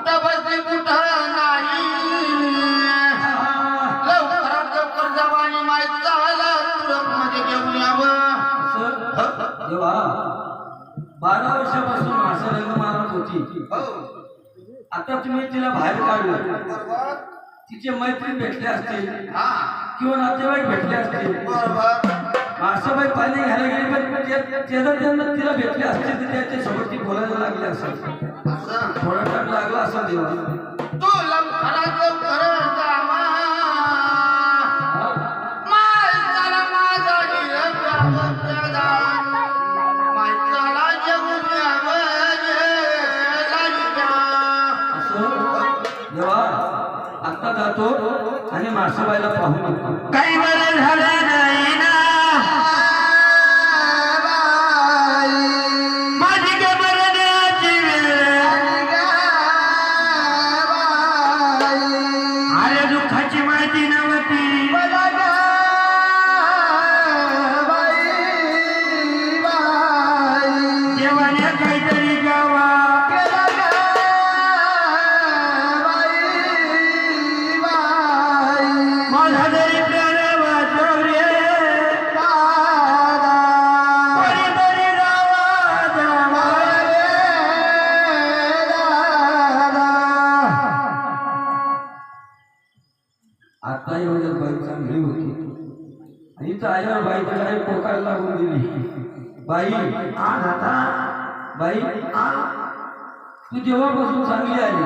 नाही असं ना कुठं बसली कुठं नाही? लवकरात लवकर जावं आणि माहीत झालं तुरंत मध्ये घेऊन यावं. असं जेव्हा बारा वर्षापासून मासा रंग मारत होती हो. आता तुम्ही तिला बाहेर काढलं. तिचे मैत्रीण भेटले असतील हा. किंवा नातेवाईक भेटले असतील मासाबाई पाणी घ्यायला गेली पण ते- ते जर त्यांना तिला भेटले असतील तर त्याच्या सोबत ती बोलायला लागली असं टाइम देवा तू माझा निरंग. असं देवा आता जातो आणि मासाबाईला पाहून येतो. काही बरं झालं आता एवढ्या बाई चांगली होती. आणि तर आल्यावर बाई तिला पोकायला लागून दिली बाई बाई तू जेव्हापासून चांगली आली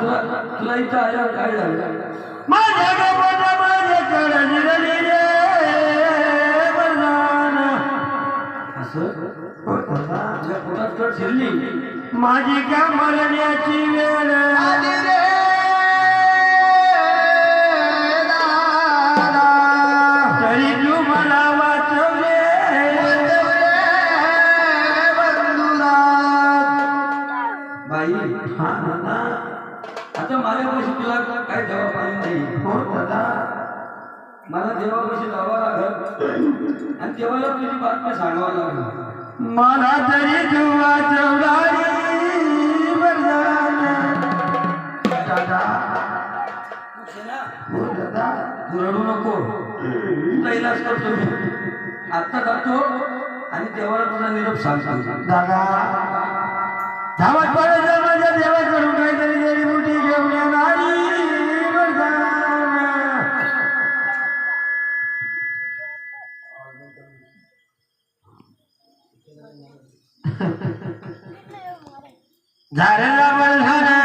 तुला तुला इथं आल्यावर काय लागलं असं? हो, पोटात कट शिरली. माझी काय मरण्याची आता माझ्यापाशी तुला काय देवा पाणी नाही. मला देवापाशी जावं लागत आणि देवाला तुझी बातमी सांगावं लागेल. मला तरी. दादा. तू रडू नको. तुझा इलाज करतो मी. आत्ता जातो आणि देवाला तुझा निरोप सांगतो. दादा. धावत पडायचं झालेला बलधाना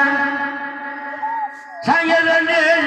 सांगितलं देश